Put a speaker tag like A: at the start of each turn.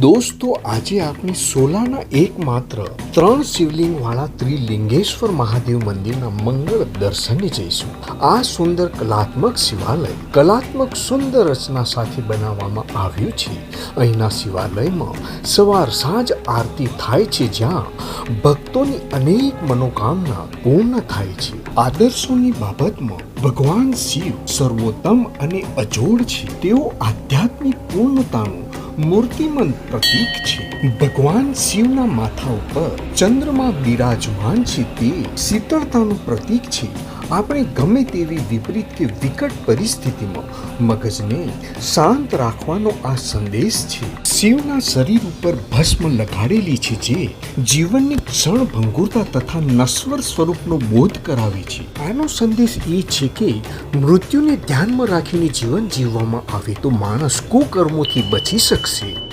A: દોસ્તો, આજે આપણે સોલાના એકમાત્ર ત્રણ શિવલિંગ વાળા ત્રિલિંગેશ્વર મહાદેવ મંદિરના મંગળ દર્શને જઈશું. આ સુંદર કલાત્મક શિવાલય કલાત્મક સુંદર રચના સાથે બનાવવામાં આવ્યું છે. અહીંના શિવાલયમાં સવાર સાંજ આરતી થાય છે જ્યાં ભક્તોની અનેક મનોકામના પૂર્ણ થાય છે. આદર્શોની બાબતમાં ભગવાન શિવ સર્વોત્તમ અને અજોડ છે. તેઓ આધ્યાત્મિક પૂર્ણતાનું મૂર્તિમંત પ્રતીક છે. ભગવાન શિવના માથા ઉપર ચંદ્રમાં બિરાજમાન છે તે શીતળતાનું પ્રતીક છે. આપણે ગમે તેવી વિપરીત કે વિકટ પરિસ્થિતિમાં મગજને શાંત રાખવાનો આ સંદેશ છે. શિવના શરીર ઉપર ભસ્મ લગાડેલી છે જે જીવનની ક્ષણ ભંગુરતા તથા નશ્વર સ્વરૂપનો બોધ કરાવે છે. આનો સંદેશ એ છે કે મૃત્યુને ધ્યાનમાં રાખીને જીવન જીવવામાં આવે તો માણસ કુકર્મોથી બચી શકશે.